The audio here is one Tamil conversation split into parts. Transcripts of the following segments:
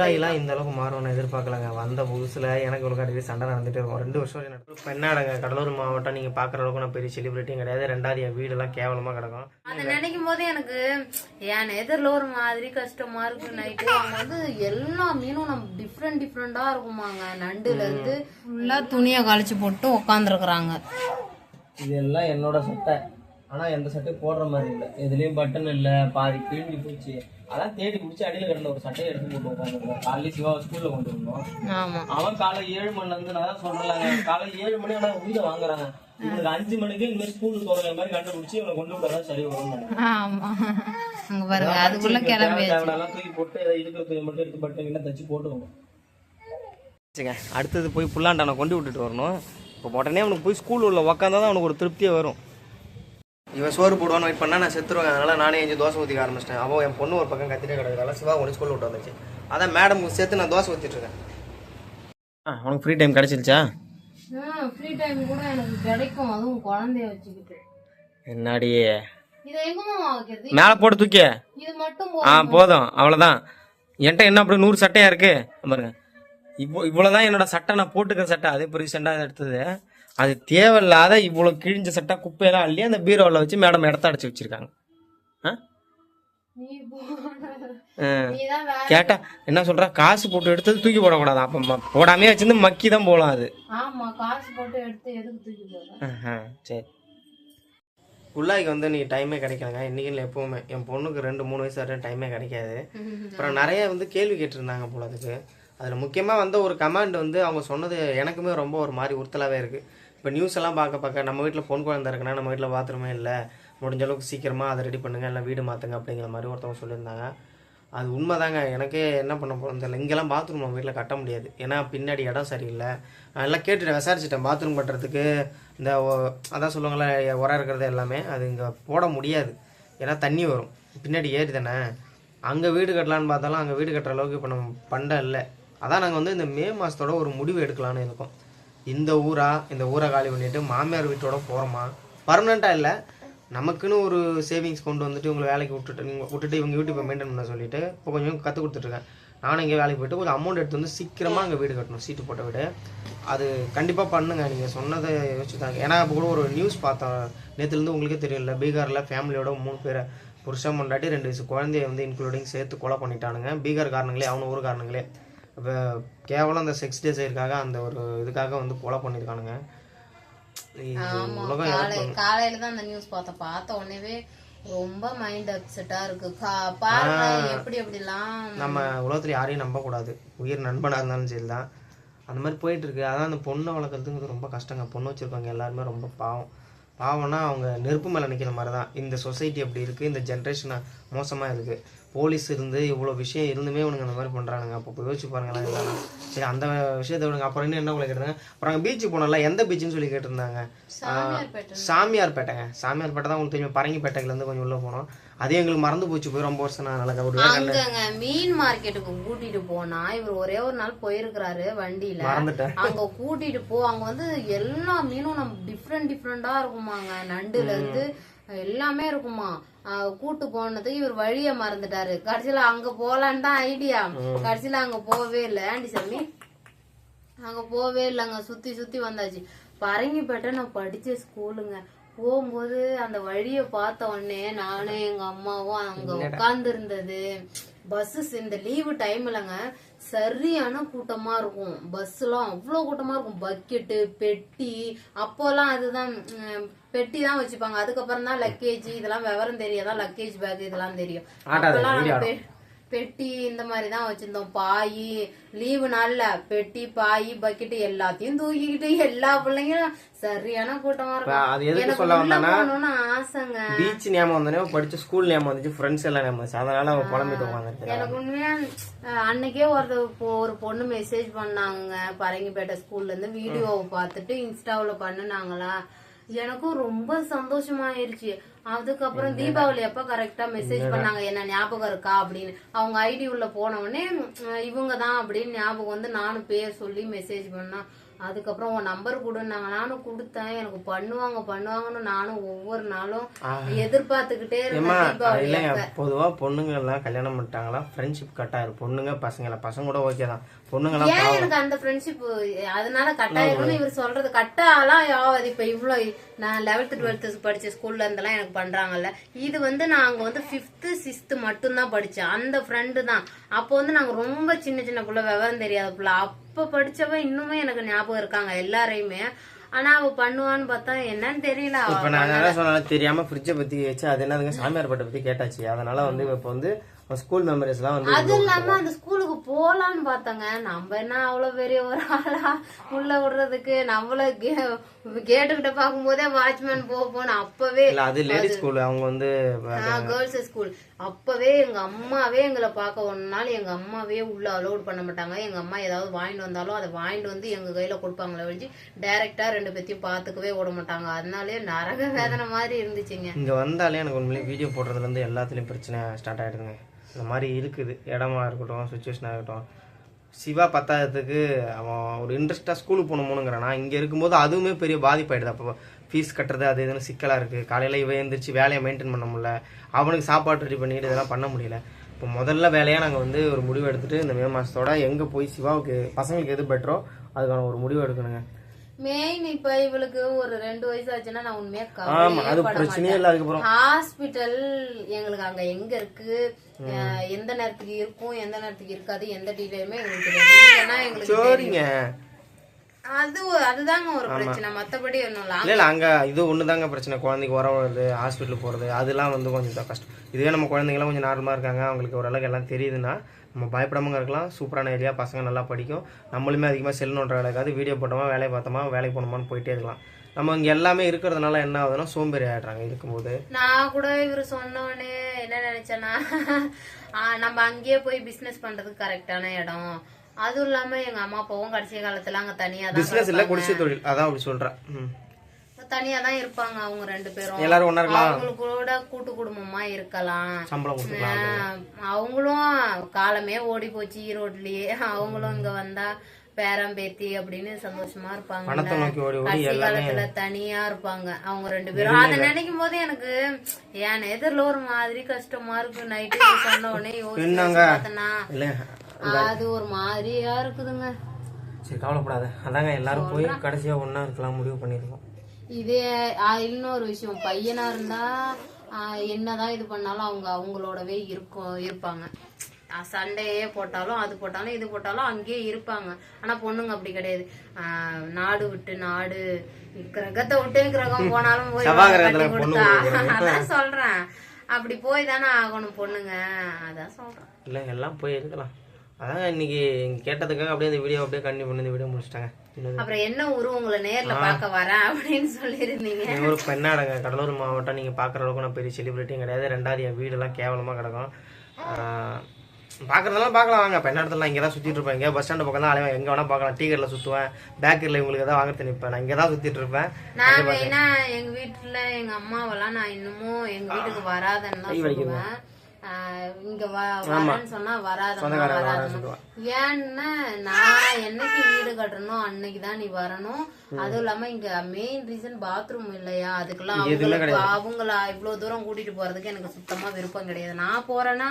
புள்ளாயிலாம் இந்த அளவுக்கு மாறும்னு எதிர்பார்க்கலங்க. வந்த புதுசுல எனக்கு ஒரு அடிக்கடி சண்டை நடந்துட்டு இருக்கும். ரெண்டு வருஷம் வரைக்கும் நடக்கும் பெண்ணாடங்க கடலூர் மாவட்டம் நீங்க பாக்குற அளவுக்கு நான் பெரிய செலிபிரிட்டியும் கிடையாது. ரெண்டாவது என் வீடெல்லாம் கேவலமா கிடக்கும். அதை நினைக்கும் போது எனக்கு என் எதிரில் ஒரு மாதிரி கஷ்டமா இருக்கு நைட்டு அவங்க வந்து எல்லா மீனும் நம்ம டிஃப்ரெண்ட் டிஃப்ரெண்டா இருக்குமாங்க. நண்டுல இருந்து ஃபுல்லா துணியை கழிச்சு போட்டு உட்காந்துருக்குறாங்க இதெல்லாம் என்னோட சட்டை. ஆனா எந்த சட்டையும் போடுற மாதிரி இல்லை. எதுலயும் பட்டன் இல்ல. பாதி கிழிஞ்சு போச்சு. அதான் தேடி பிடிச்சி அடியில கிடந்த ஒரு சட்டையை எடுத்து போட்டு உட்காந்துருக்கேன் காலையில சிவா ஸ்கூல்ல கொண்டு வந்தோம். ஆமா. அவன் காலை ஏழு மணில இருந்து நான் தான் சொல்றேன் காலை ஏழு மணி ஆனா வீட வாங்குறாங்க. இவனுக்கு அஞ்சு மணிக்கு இந்த மாதிரி ஸ்கூலுக்கு போகிற மாதிரி கண்டுபிடிச்சி இவனை கொண்டு விட்டாதான் சரி வரும் ஆமா. அங்க பாருங்க அதுக்குள்ள கிளம்பி தேவையெல்லாம் தூக்கி போட்டு இருக்கிற துணி மட்டும் எடுத்து பட்டு தச்சு போட்டுக்கணும் அடுத்தது போய் புல்லாண்டானை கொண்டு விட்டுட்டு வரணும். இப்போ உடனே அவனுக்கு போய் ஸ்கூல் உள்ள உக்காந்தா தான் அவனுக்கு ஒரு திருப்தியே வரும். இவன் சோறு போடுவான்னு வெயிட் பண்ணா நான் செத்துருவேன். அதனால நானே எஞ்சி தோசை ஊற்றிக்க ஆரம்பிச்சிட்டேன். அவன் என் பொண்ணு ஒரு பக்கம் கத்திட்டே கிடக்குறால சிவா ஒன்று ஸ்கூல் விட்டு வந்துச்சு அதான் மேடம் சேர்த்து நான் தோசை ஊற்றிட்டு இருக்கேன். ஆ உனக்கு ஃப்ரீ டைம் கிடைச்சிருச்சா? ஃப்ரீ டைம் கூட எனக்கு கிடைக்கும். அதுவும் குழந்தைய வச்சுக்கிட்டு. என்னாடி? இதை எங்கம்மா வைக்கிறது மேலே போட்டு தூக்கி. இது மட்டும் ஆ போதும். அவ்வளோதான் என்கிட்ட என்ன அப்படி நூறு சட்டையா இருக்கு? பாருங்க. இவ்வளோ இவ்வளோதான் என்னோட சட்டை நான் போட்டுக்கிற சட்டை. அதே இப்போ ரீசெண்டாக எடுத்தது. அது தேவையில்லாத இவ்வளோ கிழிஞ்ச சட்டை குப்பையெல்லாம் அள்ளி அந்த பீரோவில் வச்சு மேடம் இடத்த அடைச்சி வச்சிருக்காங்க. கேட்டா என்ன சொல்றா? காசு போட்டு எடுத்தது தூக்கி போடக்கூடாது? அப்போ போடாமே வச்சிருந்து மக்கி தான் போகலாம் அது. ஆமா காசு போட்டு எடுத்து எதுக்கு தூக்கி சரி. புள்ளாய்க்கு வந்து நீ டைமே கிடைக்கலங்க. இன்னைக்கு இல்லை எப்பவுமே. என் பொண்ணுக்கு ரெண்டு மூணு வயசு வரையும் டைமே கிடைக்காது. அப்புறம் நிறைய வந்து கேள்வி கேட்டிருந்தாங்க போல அதுக்கு. அதில் முக்கியமாக வந்து ஒரு கமாண்ட் வந்து அவங்க சொன்னது எனக்குமே ரொம்ப ஒரு மாதிரி உறுத்தலாகவே இருக்குது இப்போ நியூஸ் எல்லாம் பார்க்க பார்க்க நம்ம வீட்டில் பொன் குழந்தை இருக்குன்னா நம்ம வீட்டில் பாத்ரூமே இல்லை. முடிஞ்ச அளவுக்கு சீக்கிரமாக அதை ரெடி பண்ணுங்க இல்லை வீடு மாற்றுங்க அப்படிங்கிற மாதிரி ஒருத்தவங்க சொல்லியிருந்தாங்க. அது உண்மை தாங்க எனக்கே என்ன பண்ண போகிறோம் தெரியல. இங்கெல்லாம் பாத்ரூம் நம்ம வீட்டில் கட்ட முடியாது. ஏன்னா பின்னாடி இடம் சரியில்லை. நான் எல்லாம் கேட்டுட்டேன் விசாரிச்சிட்டேன். பாத்ரூம் கட்டுறதுக்கு இந்த அதான் சொல்லுவாங்களே உரம் இருக்கிறது எல்லாமே அது இங்கே போட முடியாது. ஏன்னா தண்ணி வரும். பின்னாடி ஏறி தானே. அங்கே வீடு கட்டலான்னு பார்த்தாலும் அங்கே வீடு கட்டுற அளவுக்கு இப்போ நம்ம பண்ண இல்லை. அதான் நாங்கள் வந்து இந்த மே மாதத்தோட ஒரு முடிவு எடுக்கலான்னு இருக்கோம். இந்த ஊரா இந்த ஊரை காலி பண்ணிட்டு மாமியார் வீட்டோட போகிறோமா பர்மனெண்ட்டாக இல்லை. நமக்குன்னு ஒரு சேவிங்ஸ் கொண்டு வந்துட்டு இவங்களை வேலைக்கு விட்டுட்டு விட்டுட்டு இவங்க யூடியூப்பை மெயின்டைன் பண்ண சொல்லிட்டு இப்போ கொஞ்சம் கற்றுக் கொடுத்துட்ருக்கேன் நானும் இங்கே வேலைக்கு போயிட்டு கொஞ்சம் அமௌண்ட் எடுத்து வந்து சீக்கிரமாக அங்கே வீடு கட்டணும் சீட்டு போட்ட வீடு. அது கண்டிப்பாக பண்ணுங்க. நீங்கள் சொன்னதை யோசிச்சு தாங்க ஏன்னா இப்போ கூட ஒரு நியூஸ் பார்த்தோம். நேற்றுலேருந்து உங்களுக்கே தெரியல பீகாரில் ஃபேமிலியோட மூணு பேரை புருஷன் முண்டாட்டி ரெண்டு வயசு குழந்தைய வந்து இன்க்ளூடிங் சேர்த்து கொலை பண்ணிட்டானுங்க. பீகார் காரணங்களே அவனு ஊர் காரணங்களே. இப்போ கேவலம் அந்த செக்ஸ் டேஸைக்காக அந்த ஒரு இதுக்காக வந்து கொலை பண்ணியிருக்கானுங்க காலையில தான் அந்த நியூஸ் பார்த்தேன். பார்த்த உடனேவே ரொம்ப மைண்ட் அப்செட்டா இருக்கு. பாருங்க எப்படி எப்படிலாம் நம்ம உலகத்துல யாரையும் நம்பக்கூடாது. உயிர் நண்பனாக இருந்தாலும் சரி தான் அந்த மாதிரி போயிட்டு இருக்கு அதான் அந்த பொண்ணை வளர்க்குறதுங்கிறது ரொம்ப கஷ்டங்க. பொண்ணு வச்சிருக்கவங்க எல்லாருமே ரொம்ப பாவம். பாவம்னா அவங்க நெருப்பு மேலே நிற்கிற மாதிரி தான் இந்த சொசைட்டி அப்படி இருக்குது இந்த ஜென்ரேஷன் மோசமாக இருக்குது போலீஸ் இருந்து இவ்வளோ விஷயம் இருந்துமே இவனுங்க அந்த மாதிரி பண்ணுறானுங்க அப்போ யோசிச்சு பாருங்களேன் சரி அந்த விஷயத்தை விடுங்க. அப்புறம் இன்னும் என்ன உங்களை கேட்டாங்க அப்புறம் அங்கே பீச்சு போனோம்ல எந்த பீச்சுன்னு சொல்லி கேட்டிருந்தாங்க. சாமியார்பேட்டை. சாமியார்பேட்டைங்க. சாமியார்பேட்டை தான் உங்களுக்கு தெரியும். பரங்கிப்பேட்டையிலேருந்து கொஞ்சம் உள்ளே போனோம். அதே எங்களுக்கு மறந்து போச்சு. போய் ரொம்ப வருஷம் நான் நல்லா ஒரு மீன் மார்க்கெட்டுக்கு கூட்டிட்டு போனா இவர் ஒரே ஒரு நாள் போயிருக்கிறாரு வண்டியில. மறந்துட்டேன். அங்க கூட்டிட்டு போ அங்க வந்து எல்லா மீனும் நம்ம டிஃப்ரெண்ட் டிஃப்ரெண்டா இருக்குமாங்க. நண்டுல இருந்து எல்லாமே இருக்குமா. கூட்டு போனது இவர் வழிய மறந்துட்டாரு. கடைசியில அங்க போலான்னு தான் ஐடியா கடைசியில அங்க போகவே இல்லை. ஆண்டி சாமி அங்க போவே இல்லைங்க சுத்தி சுத்தி வந்தாச்சு. பரங்கிப்பேட்டை நான் படிச்ச ஸ்கூலுங்க. போகும்போது அந்த வழியை பார்த்த உடனே நானும் எங்க அம்மாவும் அங்க உட்கார்ந்து இருந்தது பஸ் இந்த லீவு டைம்லங்க சரியான கூட்டமா இருக்கும். பஸ் எல்லாம் அவ்வளவு கூட்டமா இருக்கும். பக்கெட்டு பெட்டி அப்போலாம் அதுதான் பெட்டி தான் வச்சுப்பாங்க. அதுக்கப்புறம் தான் லக்கேஜ் இதெல்லாம் விவரம் தெரியாதான் லக்கேஜ் பேக் இதெல்லாம் தெரியும். அப்பெல்லாம் பெட்டி இந்த மாதிரி தான் வச்சிருந்தோம். பாய் லீவு நாள்ல பெட்டி பாய் பக்கெட் எல்லாத்தையும் தூக்கிக்கிட்டு எல்லா பிள்ளைங்களும் சரியான கூட்டமா இருக்கும். எனக்கு போகணும்னு ஆசைங்க. பீச் ஞாபகம் வந்தோடனே படிச்ச ஸ்கூல் ஞாபகம் வந்துச்சு. ஃப்ரெண்ட்ஸ் எல்லாம் ஞாபகம் வந்துச்சு. அதனால அவன் புலம்பிட்டு உட்காந்துருக்கேன் எனக்கு உண்மையா அன்னைக்கே ஒரு ஒரு பொண்ணு மெசேஜ் பண்ணாங்க. பரங்கிப்பேட்டை ஸ்கூல்ல இருந்து வீடியோவை பார்த்துட்டு இன்ஸ்டாவுல பண்ணுனாங்களா. எனக்கும் ரொம்ப சந்தோஷமாயிருச்சு. அதுக்கப்புறம் தீபாவளி அப்ப கரெக்டா மெசேஜ் பண்ணாங்க என்ன ஞாபகம் இருக்கா? அப்படின்னு. அவங்க ஐடி உள்ள போன உடனே உம், இவங்க தான் அப்படின்னு ஞாபகம் வந்து நானும் பேர் சொல்லி மெசேஜ் பண்ணா. அதுக்கப்புறம் உன் நம்பர் கொடுன்னாங்க நானும் கொடுத்தேன். எனக்கு பண்ணுவாங்க பண்ணுவாங்கன்னு நானும் ஒவ்வொரு நாளும் எதிர்பார்த்துக்கிட்டே இருந்தேன். அப்ப. பொதுவாக பொண்ணுங்கெல்லாம் கல்யாணம் பண்ணிட்டாங்களா ஃப்ரெண்ட்ஷிப் கட்டாயிரும் பொண்ணுங்க பசங்கள பசங்க கூட ஓகே தான். பொண்ணுங்கெல்லாம் ஏன் எனக்கு அந்த ஃப்ரெண்ட்ஷிப் அதனால கட்டாயிரும்னு இவர் சொல்றது கட்டாலாம் யாவது இப்ப இவ்ளோ நான் லெவல்த் டுவெல்த் படிச்ச ஸ்கூல்ல இருந்தெல்லாம் எனக்கு பண்றாங்கல்ல. இது வந்து நான் அங்க வந்து ஃபிஃப்த் சிக்ஸ்த் மட்டும்தான் படிச்சேன். அந்த ஃப்ரெண்டு தான். அப்போ வந்து நாங்க ரொம்ப சின்ன சின்ன புள்ள விவரம் தெரியாத புள்ள. அப்ப படிச்சவ இன்னுமே எனக்கு ஞாபகம் இருக்காங்க எல்லாரையுமே. ஆனா அவ பண்ணுவான்னு பார்த்தா என்னன்னு தெரியல இப்போ நான் என்ன சொன்னாலும் தெரியாம ஃப்ரிட்ஜை பத்தி வச்சு அது என்னதுங்க சாமியார் பட்டை பத்தி கேட்டாச்சு. அதனால வந்து இப்போ வந்து ஸ்கூல் மெமரிஸ்லாம் வந்து அது இல்லாம அந்த ஸ்கூலுக்கு போலான்னு பார்த்தாங்க. நம்ம என்ன அவ்வளவு பெரிய ஒரு ஆளா உள்ள விடுறதுக்கு? நம்மள கேட்டுக்கிட்ட பார்க்கும் போதே வாட்ச்மேன் போக போன அப்பவே அது லேடிஸ் ஸ்கூல் அவங்க வந்து கேர்ள்ஸ் ஸ்கூல் அப்பவே எங்க அம்மாவே எங்களை பார்க்க நாள் எங்க அம்மாவே உள்ள அலோட் பண்ண மாட்டாங்க. எங்க அம்மா ஏதாவது வாங்கிட்டு வந்தாலும் அதை வாங்கிட்டு வந்து எங்க கையில கொடுப்பாங்களே ஒழிஞ்சு டைரக்டா ரெண்டு பேத்தையும் பாத்துக்கவே விட மாட்டாங்க. அதனாலே நரக வேதனை மாதிரி இருந்துச்சுங்க. இங்க வந்தாலே எனக்கு உண்மையிலே வீடியோ போடுறதுல இருந்து எல்லாத்துலயும் பிரச்சனை ஸ்டார்ட் ஆயிடுதுங்க. இந்த மாதிரி இருக்குது. இடமா இருக்கட்டும் சுச்சுவேஷனாக இருக்கட்டும். சிவா பத்தாயிரத்துக்கு அவன் ஒரு இன்ட்ரெஸ்ட்டாக ஸ்கூலுக்கு போகணுமோனுங்கிறான். இங்கே இருக்கும்போது அதுவுமே பெரிய பாதிப்பாயிடுது. அப்போ ஃபீஸ் கட்டுறது அது இதுன்னு சிக்கலாக இருக்குது காலையில் இவன் எந்திரிச்சு வேலையை மெயின்டைன் பண்ண முடியல. அவனுக்கு சாப்பாடு ரெடி பண்ணிட்டு இதெல்லாம் பண்ண முடியல. இப்போ முதல்ல வேலையாக நாங்கள் வந்து ஒரு முடிவு எடுத்துகிட்டு இந்த மே மாதத்தோட எங்கே போய் சிவாவுக்கு பசங்களுக்கு எது பெட்டரோ அதுக்கான ஒரு முடிவு எடுக்கணுங்க. மெயின் இப்ப இவளுக்கு ஒரு ரெண்டு வயசு ஆச்சுன்னா நான் உண்மையா கவலையே பட ஹாஸ்பிட்டல் எங்களுக்கு அங்க எங்க இருக்கு? எந்த நேரத்துக்கு இருக்கும் எந்த நேரத்துக்கு இருக்காது எந்த டீடைலுமே எங்களுக்கு தெரியாது. ஏன்னா எங்களுக்கு சரிங்க அது அதுதாங்க ஒரு பிரச்சனை. மத்தபடி ஒண்ணும் இல்ல. இல்லை அங்கே இது ஒன்று தாங்க பிரச்சனை. குழந்தைக்கு உரம் வருது ஹாஸ்பிட்டல் போகிறது அதெல்லாம் வந்து கொஞ்சம் கஷ்டம். இதுவே நம்ம குழந்தைங்களாம் கொஞ்சம் நார்மலாக இருக்காங்க. அவங்களுக்கு ஓரளவுக்கு எல்லாம் தெரியுதுன்னா நம்ம பயப்படாம இருக்கலாம். சூப்பரான ஏரியா பசங்க நல்லா படிக்கும். நம்மளுமே அதிகமாக செல் நோண்டுற வேலைக்காது வீடியோ போட்டோமா வேலையை பார்த்தோமா வேலைக்கு போனோமான்னு போயிட்டே இருக்கலாம். நம்ம இங்கே எல்லாமே இருக்கிறதுனால என்ன ஆகுதுன்னா சோம்பேறி ஆயிடுறாங்க இருக்கும்போது. நான் கூட இவர் சொன்னோடனே என்ன நினைச்சேன்னா நம்ம அங்கேயே போய் பிசினஸ் பண்றதுக்கு கரெக்டான இடம். அதுவும் இல்லாம எங்க அம்மா அப்பாவும் கடைசி காலத்துல அங்க தனியா தான் பிஸ்னஸ் இல்லை குடிசை தொழில். அதான் அப்படி சொல்கிறேன் ம். தனியா தான் இருப்பாங்க அவங்க ரெண்டு பேரும். எல்லாரும் ஒன்றா இருக்கலாம். அவங்களுக்கு கூட கூட்டு குடும்பமா இருக்கலாம். அவங்களும் காலமே ஓடி போச்சு ஈரோட்லயே அவங்களும் இங்க வந்தா பேரம் பேத்தி அப்படின்னு சந்தோஷமா இருப்பாங்க. காலத்துல தனியா இருப்பாங்க அவங்க ரெண்டு பேரும். அதை நினைக்கும் போது எனக்கு என் எதிரில ஒரு மாதிரி கஷ்டமா இருக்கு. நைட்டு சொன்ன உடனே யோசிச்சு? பார்த்தனா அது ஒரு மாதிரியா இருக்குதுங்க. சரி கவலைப்படாத. அதாங்க எல்லாரும் போய் கடைசியாக ஒன்றா இருக்கலாம் முடிவு பண்ணியிருக்கோம் இதே இன்னொரு விஷயம். பையனா இருந்தா என்னதான் இது பண்ணாலும் அவங்க அவங்களோடவே இருக்கும் இருப்பாங்க. சண்டையே போட்டாலும் அது போட்டாலும் இது போட்டாலும் அங்கேயே இருப்பாங்க. ஆனா பொண்ணுங்க அப்படி கிடையாது. நாடு விட்டு நாடு கிரகத்தை விட்டு கிரகம் போனாலும் போய் கட்டி கொடுத்தா. அதான் சொல்றேன். அப்படி போய் தானே ஆகணும் பொண்ணுங்க. அதான் சொல்றேன். இல்லை எல்லாம் போய் இருக்கலாம். அதாங்க இன்னைக்கு கேட்டதுக்காக அப்படியே இந்த வீடியோ அப்படியே கண்டினியூ பண்ணி இந்த வீடியோ முடிச்சிட்டாங்க. அப்புறம் என்ன ஊரு உங்களை நேர்ல பார்க்க வரேன் அப்படின்னு சொல்லியிருந்தீங்க. ஊர் பெண்ணாடங்க கடலூர் மாவட்டம். நீங்கள் பார்க்குற அளவுக்கு நான் பெரிய செலிபிரிட்டியும் கிடையாது. ரெண்டாவது என் வீடெல்லாம் கேவலமாக கிடக்கும். பார்க்குறதெல்லாம் பார்க்கலாம். வாங்க பெண்ணாடத்தில் இங்கே தான் சுற்றிட்டு இருப்பேன். இங்கே பஸ் ஸ்டாண்டு பக்கம் தான் அலைவேன் எங்கே வேணால் பார்க்கலாம். டீ கடையில் சுற்றுவேன் பேக்கரியில் உங்களுக்கு எதாவது வாங்குறது நிற்பேன் நான் இங்கே தான் சுற்றிட்டு இருப்பேன். நான் மெயினா எங்க வீட்டுல எங்க அம்மாவெல்லாம் நான் இன்னமும் எங்க வீட்டுக்கு வராதன்னு தான் இங்க வரேன்னு சொன்னா வராதம்மா வராதம்மா. ஏன்னா நான் என்னைக்கு வீடு கட்டணும் அன்னைக்கு தான் நீ வரணும். அதுவும் இல்லாம இங்க மெயின் ரீசன் பாத்ரூம் இல்லையா? அதுக்கெல்லாம் அவங்களுக்கு அவங்கள இவ்வளவு தூரம் கூட்டிட்டு போறதுக்கு எனக்கு சுத்தமா விருப்பம் கிடையாது. நான் போறேன்னா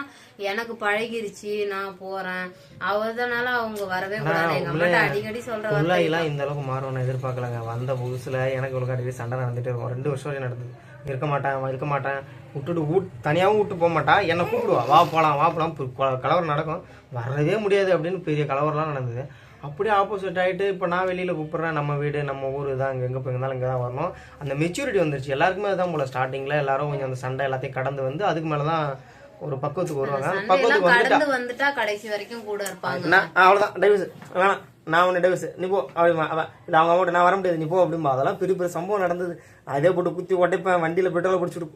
எனக்கு பழகிருச்சு நான் போறேன். அவதனால அவங்க வரவே கூடாது. எங்க அம்மாட்ட அடிக்கடி சொல்ற இந்த அளவுக்கு மாறும் நான் எதிர்பார்க்கலங்க. வந்த புதுசில் எனக்கு ஒரு அடிக்கடி சண்டை நடந்துட்டு இருக்கும். ரெண்டு வருஷம் நடந்தது. இருக்க மாட்டேன் இருக்க மாட்டேன். விட்டுட்டு ஊட் தனியாகவும் விட்டு போக மாட்டா. என்னை கூப்பிடுவா. வா போகலாம் வா போகலாம் கலவரம் நடக்கும். வரவே முடியாது அப்படின்னு பெரிய கலவரம்லாம் நடந்தது. அப்படியே ஆப்போசிட் ஆகிட்டு இப்போ நான் வெளியில் கூப்பிட்றேன். நம்ம வீடு நம்ம ஊர் தான். இங்கே எங்கே போய் இருந்தாலும் இங்கே தான் வரணும். அந்த மெச்சூரிட்டி வந்துருச்சு. எல்லாருக்குமே அதுதான் போல. ஸ்டார்டிங்கில் எல்லாரும் கொஞ்சம் அந்த சண்டை எல்லாத்தையும் கடந்து வந்து அதுக்கு மேலே தான் ஒரு பக்குவத்துக்கு வருவாங்க. பக்குவத்துக்கு வந்துட்டா. கடைசி வரைக்கும் கூட இருப்பாங்க. அவ்வளோதான் வேணாம். நான் உன்னை டைவர்ஸ் நீ போ அப்படிமா அவன் இல்லை அவங்க நான் வர முடியாது. நீ போ அப்படிம்பா. அதெல்லாம் பெரிய பெரிய சம்பவம் நடந்தது. அதே போட்டு குத்தி உடைப்பேன் வண்டியில் பெட்ரோலை பிடிச்சிட்டு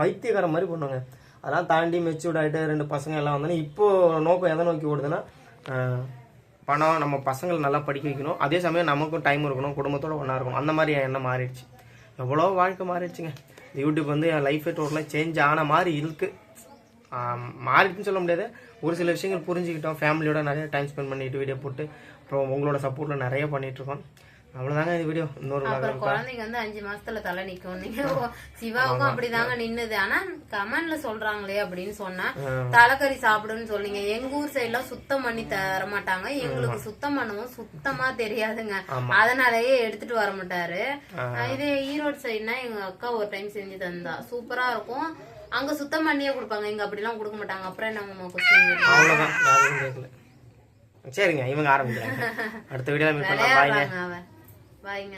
வைத்தியக்காரன் மாதிரி பண்ணுவாங்க அதெல்லாம் தாண்டி மெச்சூர்ட் ஆகிட்டு ரெண்டு பசங்க எல்லாம் வந்தோன்னே இப்போ நோக்கம் எதை நோக்கி ஓடுதுன்னா பணம் நம்ம பசங்களை நல்லா படிக்க வைக்கணும். அதே சமயம் நமக்கும் டைம் இருக்கணும் குடும்பத்தோடு ஒன்றா இருக்கணும். அந்த மாதிரி எண்ணம் மாறிடுச்சு. எவ்வளோ வாழ்க்கை மாறிடுச்சுங்க. யூடியூப் வந்து என் லைஃபே டோட்டலாக சேஞ்ச் ஆன மாதிரி இருக்குது ஆம், மாறிடுச்சுன்னு சொல்ல முடியாது. ஒரு சில விஷயங்கள் புரிஞ்சுக்கிட்டோம். ஃபேமிலியோட நிறைய டைம் ஸ்பெண்ட் பண்ணிட்டு வீடியோ போட்டு அப்புறம் உங்களோட சப்போர்ட்டில் நிறைய பண்ணிட்டு இருக்கோம் அவ்வளோதாங்க இந்த வீடியோ இன்னொரு குழந்தைங்க வந்து அஞ்சு மாசத்துல தலை நிக்கும். நீங்க சிவாவுக்கும் அப்படிதாங்க நின்னுது. ஆனா கமெண்ட்ல சொல்றாங்களே அப்படின்னு சொன்னா தலைக்கறி சாப்பிடுன்னு சொன்னீங்க எங்க ஊர் சைடுல எல்லாம் சுத்தம் பண்ணி தர மாட்டாங்க எங்களுக்கு சுத்தம் பண்ணவும் சுத்தமா தெரியாதுங்க. அதனாலயே எடுத்துட்டு வர மாட்டாரு. இதே ஈரோடு சைடுனா எங்க அக்கா ஒரு டைம் செஞ்சு தந்தா. சூப்பரா இருக்கும். அங்க சுத்தம் பண்ணியே கொடுப்பாங்க. இங்க அப்படிலாம் கொடுக்க மாட்டாங்க. அப்புறம் நான் எதுவும் கேட்கல. சரிங்க இவங்க ஆரம்பிக்கிறாங்க. அடுத்த வீடியோவில் மீட் பண்ணலாம். பாய்ங்க விளையாடுறாங்க அவன். பாய்ங்க